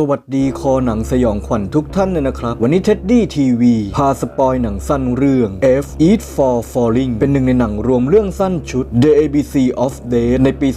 สวัสดีคอหนังสยองขวัญทุกท่านเลยนะครับ วันนี้เท็ดดี้ทีวีพาสปอยหนังสั้นเรื่อง F Eat for Falling เป็นหนึ่งในหนังรวมเรื่องสั้นชุด The ABC of Death ในปี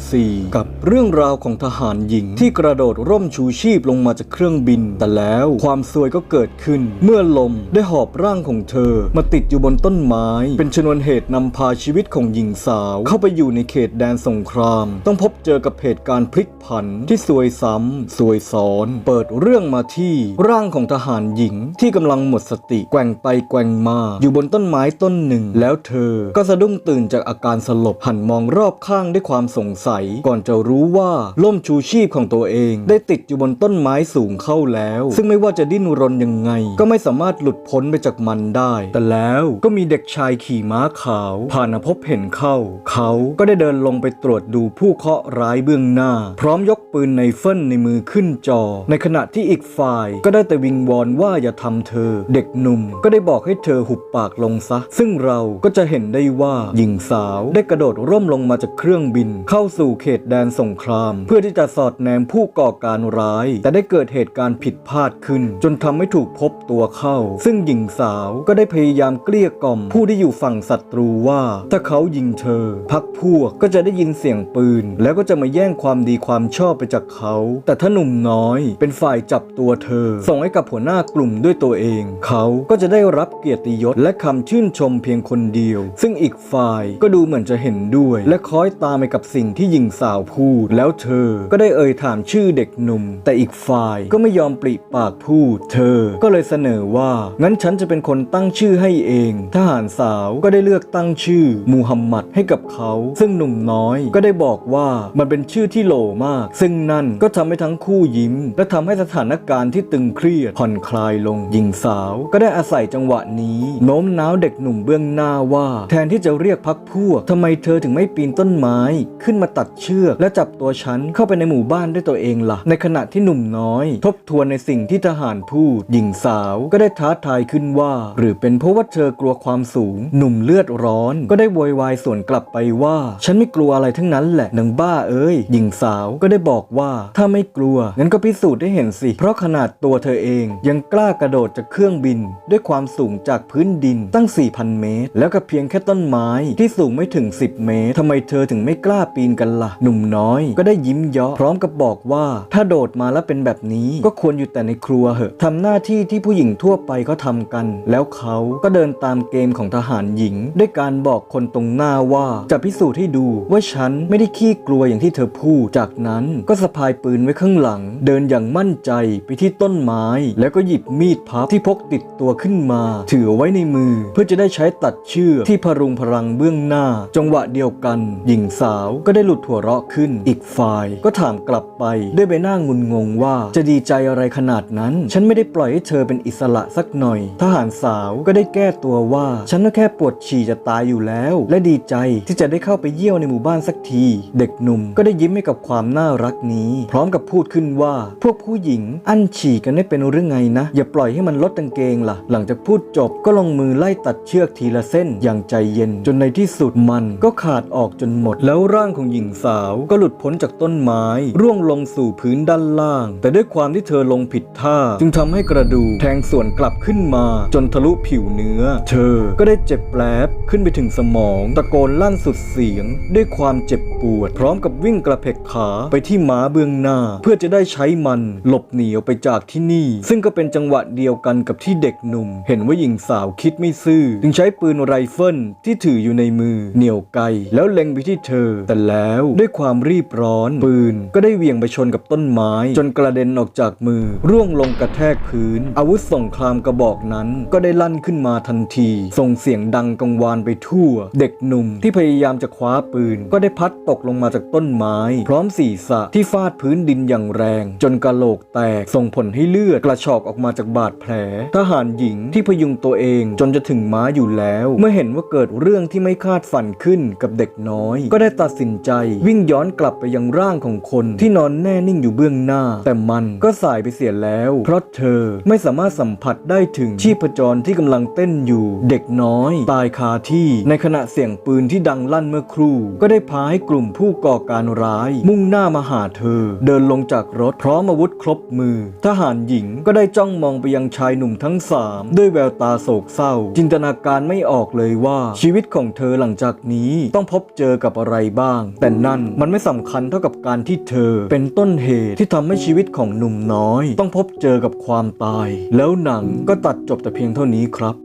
2014 กับเรื่องราวของทหารหญิง ที่กระโดดร่มชูชีพลงมาจากเครื่องบิน แต่แล้วความซวยก็เกิดขึ้น เมื่อลมได้หอบร่างของเธอ มาติดอยู่บนต้นไม้ เป็นชนวนเหตุนำพาชีวิตของหญิงสาว เข้าไปอยู่ในเขตแดนสงคราม ต้องพบเจอกับเหตุการณ์พลิกผันที่ซวยซ้ำซวยซ้อนเปิดเรื่องมาที่ร่างของทหารหญิงที่กำลังหมดสติแกว่งไปแกว่งมา อยู่บนต้นไม้ต้นหนึ่ง แล้วเธอก็สะดุ้งตื่นจากอาการสลบหันมองรอบข้างด้วยความสงสัย ก่อนจะรู้ว่าล่มชูชีพของตัวเอง ได้ติดอยู่บนต้นไม้สูงเข้าแล้ว ซึ่งไม่ว่าจะดิ้นรนยังไง ก็ไม่สามารถหลุดพ้นไปจากมันได้ แต่แล้วก็มีเด็กชายขี่ม้าขาว ผ่านมาพบเห็นเข้า เขาก็ได้เดินลงไปตรวจดูผู้เคาะร้ายเบื้องหน้า พร้อมยกปืนในเฟิลในมือขึ้นจอในขณะที่อีกฝ่ายก็ได้แต่วิงวอนว่าอย่าทำเธอ เด็กหนุ่มก็ได้บอกให้เธอหุบปากลงซะ ซึ่งเราก็จะเห็นได้ว่าหญิงสาวได้กระโดดร่มลงมาจากเครื่องบิน เข้าสู่เขตแดนสงคราม เพื่อที่จะสอดแนมผู้ก่อการร้าย แต่ได้เกิดเหตุการณ์ผิดพลาดขึ้น จนทำให้ถูกพบตัวเข้า ซึ่งหญิงสาวก็ได้พยายามเกลี้ยกล่อม ผู้ที่อยู่ฝั่งศัตรูว่า ถ้าเขายิงเธอ พักพวกก็จะได้ยินเสียงปืน แล้วก็จะมาแย่งความดีความชอบไปจากเขา แต่ถ้าหนุ่มน้อยเป็นฝ่ายจับตัวเธอ ส่งให้กับหัวหน้ากลุ่มด้วยตัวเอง เขาก็จะได้รับเกียรติยศและคำชื่นชมเพียงคนเดียว ซึ่งอีกฝ่ายก็ดูเหมือนจะเห็นด้วย และคอยตามไปกับสิ่งที่หญิงสาวพูด แล้วเธอก็ได้เอ่ยถามชื่อเด็กหนุ่ม แต่อีกฝ่ายก็ไม่ยอมปริปากพูด เธอก็เลยเสนอว่า งั้นฉันจะเป็นคนตั้งชื่อให้เอง ทหารสาวก็ได้เลือกตั้งชื่อมูฮัมหมัดให้กับเขา ซึ่งหนุ่มน้อยก็ได้บอกว่ามันเป็นชื่อที่โหลมาก ซึ่งนั่นก็ทำให้ทั้งคู่ยิ้มและทำให้สถานการณ์ที่ตึงเครียดผ่อนคลายลงหญิงสาว ก็ได้อาศัยจังหวะนี้โน้มน้าวเด็กหนุ่มเบื้องหน้าว่า แทนที่จะเรียกพักพวกทำไมเธอถึงไม่ปีนต้นไม้ ขึ้นมาตัดเชือกและจับตัวฉันเข้าไปในหมู่บ้านด้วยตัวเองล่ะ ในขณะที่หนุ่มน้อย ทบทวนในสิ่งที่ทหารพูดหญิงสาวก็ได้ท้าทายขึ้นว่า หรือเป็นเพราะว่าเธอกลัวความสูง หนุ่มเลือดร้อน ก็ได้โวยวายสวนกลับไปว่า ฉันไม่กลัวอะไรทั้งนั้นแหละนางบ้าเอ้ยหญิงสาวก็ได้บอกว่า ถ้าไม่กลัวงั้นก็พิสูจน์ให้เห็นสิ เพราะขนาดตัวเธอเองยังกล้ากระโดดจากเครื่องบิน ด้วยความสูงจากพื้นดินตั้ง 4,000 เมตร แล้วก็เพียงแค่ต้นไม้ที่สูงไม่ถึง 10 เมตรทำไมเธอถึงไม่กล้าปีนกันละ่ะ หนุ่มน้อยก็ได้ยิ้มเยาะพร้อมกับบอกว่าถ้าโดดมาแล้วเป็นแบบนี้ก็ควรอยู่แต่ในครัวเหอะทำหน้าที่ที่ผู้หญิงทั่วไปเขาทำกัน แล้วเขาก็เดินตามเกมของทหารหญิง ด้วยการบอกคนตรงหน้าว่าจะพิสูจน์ให้ดูว่าฉันไม่ได้ขี้กลัวอย่างที่เธอพูดจากนั้นก็สะพายปืนไว้ข้างหลังเดินอย่างมั่นใจไปที่ต้นไม้ แล้วก็หยิบมีดพับที่พกติดตัวขึ้นมา ถือไว้ในมือ เพื่อจะได้ใช้ตัดเชือกที่พรุงพรังเบื้องหน้า จังหวะเดียวกัน หญิงสาวก็ได้หลุดหัวเราะขึ้น อีกฝ่ายก็ถามกลับไปด้วยใบหน้างุนงงว่าจะดีใจอะไรขนาดนั้น ฉันไม่ได้ปล่อยให้เธอเป็นอิสระสักหน่อย ทหารสาวก็ได้แก้ตัวว่า ฉันก็แค่ปวดฉี่จะตายอยู่แล้ว และดีใจที่จะได้เข้าไปเยี่ยวในหมู่บ้านสักที เด็กหนุ่มก็ได้ยิ้มให้กับความน่ารักนี้ พร้อมกับพูดขึ้นว่าพวกผู้หญิงอั้นฉี่กันได้เป็นเรื่องไงนะ อย่าปล่อยให้มันลดกางเกงล่ะ หลังจากพูดจบก็ลงมือไล่ตัดเชือกทีละเส้นอย่างใจเย็น จนในที่สุดมันก็ขาดออกจนหมด แล้วร่างของหญิงสาวก็หลุดพ้นจากต้นไม้ ร่วงลงสู่พื้นด้านล่าง แต่ด้วยความที่เธอลงผิดท่า จึงทำให้กระดูกแทงส่วนกลับขึ้นมา จนทะลุผิวเนื้อ เธอก็ได้เจ็บแปลบขึ้นไปถึงสมอง ตะโกนลั่นสุดเสียง ด้วยความเจ็บปวด พร้อมกับวิ่งกระเพกขาไปที่หมาเบื้องหน้า เพื่อจะได้ใช้มันหลบหนีออกไปจากที่นี่ ซึ่งก็เป็นจังหวะเดียวกันกับที่เด็กหนุ่ม เห็นว่าหญิงสาวคิดไม่ซื่อ จึงใช้ปืนไรเฟิลที่ถืออยู่ในมือ เหนี่ยวไกแล้วเล็งไปที่เธอ แต่แล้วด้วยความรีบร้อน ปืนก็ได้เหวี่ยงไปชนกับต้นไม้ จนกระเด็นออกจากมือ ร่วงลงกระแทกพื้น อาวุธสงครามกระบอกนั้น ก็ได้ลั่นขึ้นมาทันที ส่งเสียงดังกังวานไปทั่ว เด็กหนุ่มที่พยายามจะคว้าปืน ก็ได้พัดตกลงมาจากต้นไม้ พร้อมศีรษะที่ฟาดพื้นดินอย่างแรงจนกระโหลกแตก ส่งผลให้เลือดกระชอกออกมาจากบาดแผล ทหารหญิงที่พยุงตัวเองจนจะถึงม้าอยู่แล้ว เมื่อเห็นว่าเกิดเรื่องที่ไม่คาดฝันขึ้นกับเด็กน้อย ก็ได้ตัดสินใจ วิ่งย้อนกลับไปยังร่างของคนที่นอนแน่นิ่งอยู่เบื้องหน้า แต่มันก็สายไปเสียแล้ว เพราะเธอไม่สามารถสัมผัสได้ถึงชีพจรที่กำลังเต้นอยู่ เด็กน้อยตายคาที่ในขณะเสียงปืนที่ดังลั่นเมื่อครู่ ก็ได้พาให้กลุ่มผู้ก่อการร้าย มุ่งหน้ามาหาเธอ เดินลงจากรถพร้อมอาวุธครบมือ ทหารหญิงก็ได้จ้องมองไปยังชายหนุ่มทั้งสามด้วยแววตาโศกเศร้า จินตนาการไม่ออกเลยว่าชีวิตของเธอหลังจากนี้ต้องพบเจอกับอะไรบ้าง แต่นั่นมันไม่สำคัญเท่ากับการที่เธอเป็นต้นเหตุที่ทำให้ชีวิตของหนุ่มน้อย ต้องพบเจอกับความตาย แล้วหนังก็ตัดจบแต่เพียงเท่านี้ครับ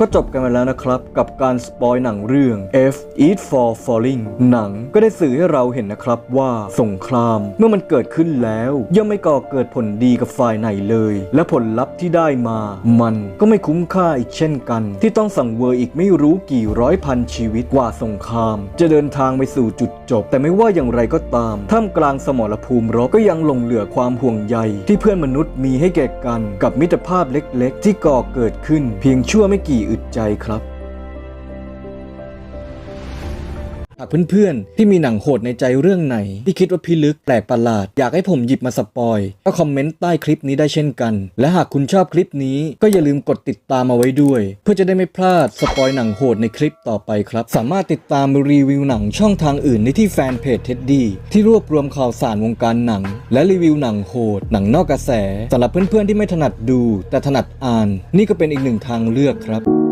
ก็จบกันไปแล้วนะครับ กับการสปอยหนังเรื่อง F Eat for Falling หนังก็ได้สื่อให้เราเห็นนะครับว่าสงครามเมื่อมันเกิดขึ้นแล้ว ย่อมไม่ก่อเกิดผลดีกับฝ่ายไหนเลย และผลลัพธ์ที่ได้มา มันก็ไม่คุ้มค่าอีกเช่นกัน ที่ต้องสั่งเวอร์อีกไม่รู้กี่ร้อยพันชีวิตกว่าสงคราม จะเดินทางไปสู่จุดจบ แต่ไม่ว่าอย่างไรก็ตาม ท่ามกลางสมรภูมิรบก็ยังหลงเหลือความห่วงใย ที่เพื่อนมนุษย์มีให้แก่กัน กับมิตรภาพเล็ก ๆ ที่ก่อเกิดขึ้น เพียงชั่วไม่กี่อึดใจครับ หากเพื่อนๆ ที่มีหนังโหดในใจเรื่องไหน ที่คิดว่าพิลึกแปลกประหลาด อยากให้ผมหยิบมาสปอย ก็คอมเมนต์ใต้คลิปนี้ได้เช่นกัน และหากคุณชอบคลิปนี้ก็อย่าลืมกดติดตามเอาไว้ด้วย เพื่อจะได้ไม่พลาดสปอยหนังโหดในคลิปต่อไปครับ สามารถติดตามรีวิวหนังช่องทางอื่นได้ที่แฟนเพจเท็ดดี้ที่รวบรวมข่าวสารวงการหนัง และรีวิวหนังโหด หนังนอกกระแสสำหรับเพื่อนๆที่ไม่ถนัดดู แต่ถนัดอ่าน นี่ก็เป็นอีกหนึ่งทางเลือกครับ